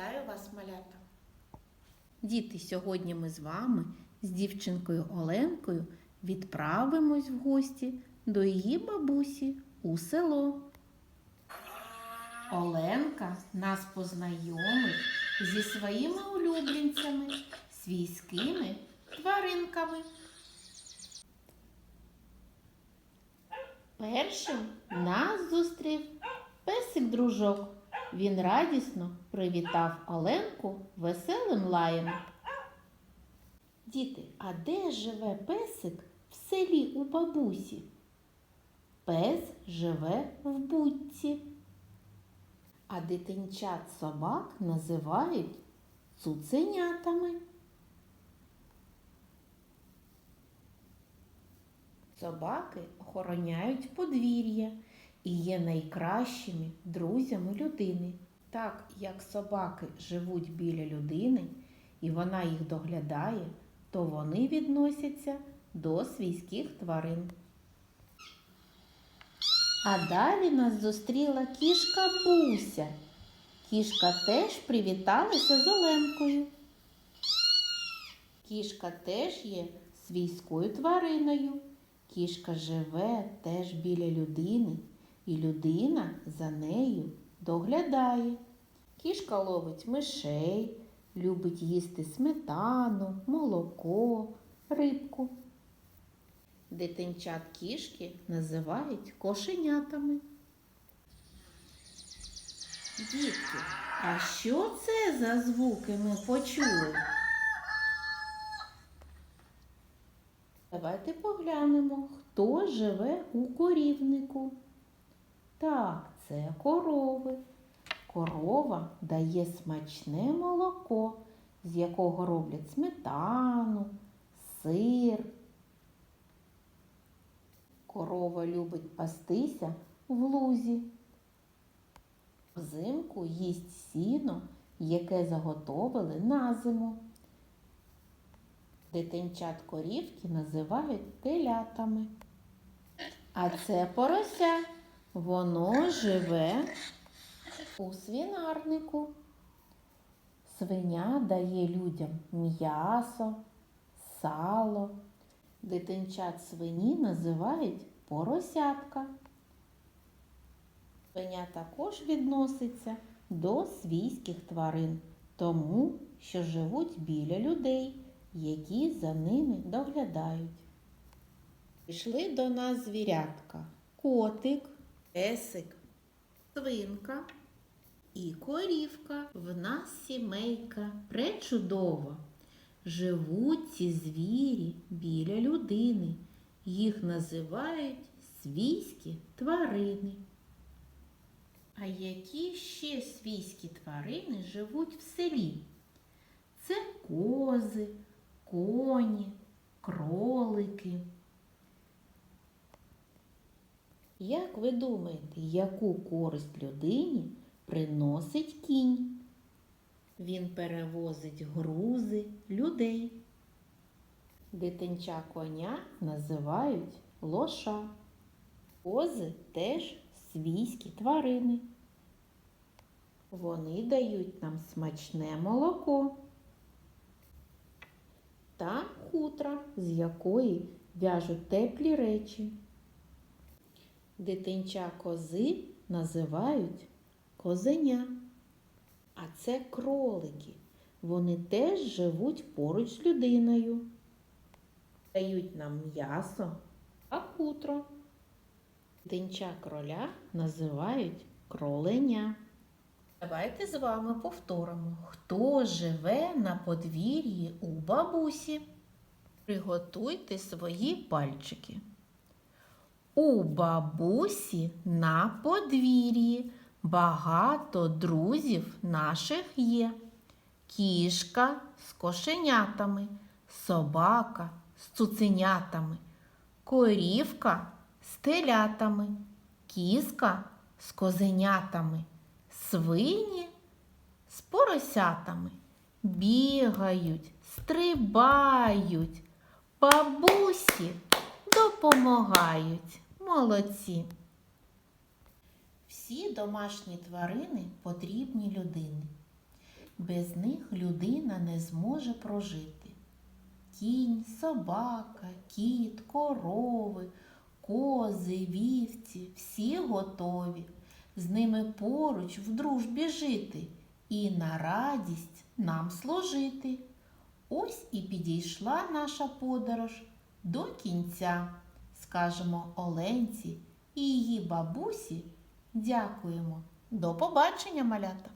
Вітаю вас, малята! Діти, сьогодні ми з вами, з дівчинкою Оленкою, відправимось в гості до її бабусі у село. Оленка нас познайомить зі своїми улюбленцями, свійськими тваринками. Першим нас зустрів песик дружок. Він радісно привітав Оленку веселим лаєм. Діти, а де живе песик в селі у бабусі? Пес живе в будці. А дитинчат собак називають цуценятами. Собаки охороняють подвір'я і є найкращими друзями людини. Так як собаки живуть біля людини і вона їх доглядає, то вони відносяться до свійських тварин. А далі нас зустріла кішка Буся. Кішка теж привіталася з Оленкою. Кішка теж є свійською твариною. Кішка живе теж біля людини, і людина за нею доглядає. Кішка ловить мишей, любить їсти сметану, молоко, рибку. Дитинчат кішки називають кошенятами. Дітки, а що це за звуки ми почули? Давайте поглянемо, хто живе у корівнику. Так, це корови. Корова дає смачне молоко, з якого роблять сметану, сир. Корова любить пастися в лузі. Взимку їсть сіно, яке заготовили на зиму. Дитинчат корівки називають телятами. А це порося. Воно живе у свинарнику. Свиня дає людям м'ясо, сало. Дитинчат свині називають поросятка. Свиня також відноситься до свійських тварин, тому що живуть біля людей, які за ними доглядають. Пішли до нас звірятка, котик, песик, свинка і корівка. В нас сімейка пречудова. Живуть ці звірі біля людини. Їх називають свійські тварини. А які ще свійські тварини живуть в селі? Це кози, коні, кролики. Як ви думаєте, яку користь людині приносить кінь? Він перевозить грузи людей. Дитинча коня називають лоша. Кози теж свійські тварини. Вони дають нам смачне молоко та хутра, з якої в'яжуть теплі речі. Дитинча кози називають козеня. А це кролики. Вони теж живуть поруч з людиною. Дають нам м'ясо а хутро. Дитинча кроля називають кроленя. Давайте з вами повторимо, хто живе на подвір'ї у бабусі. Приготуйте свої пальчики. У бабусі на подвір'ї багато друзів наших є. Кішка з кошенятами, собака з цуценятами, корівка з телятами, кіска з козенятами, свині з поросятами. Бігають, стрибають, бабусі допомагають. Молодці. Всі домашні тварини потрібні людині. без них людина не зможе прожити. Кінь, собака, кіт, корови, кози, вівці всі готові. З ними поруч в дружбі жити і на радість нам служити. Ось і підійшла наша подорож до кінця. Скажемо Оленці і її бабусі дякуємо. До побачення, малята!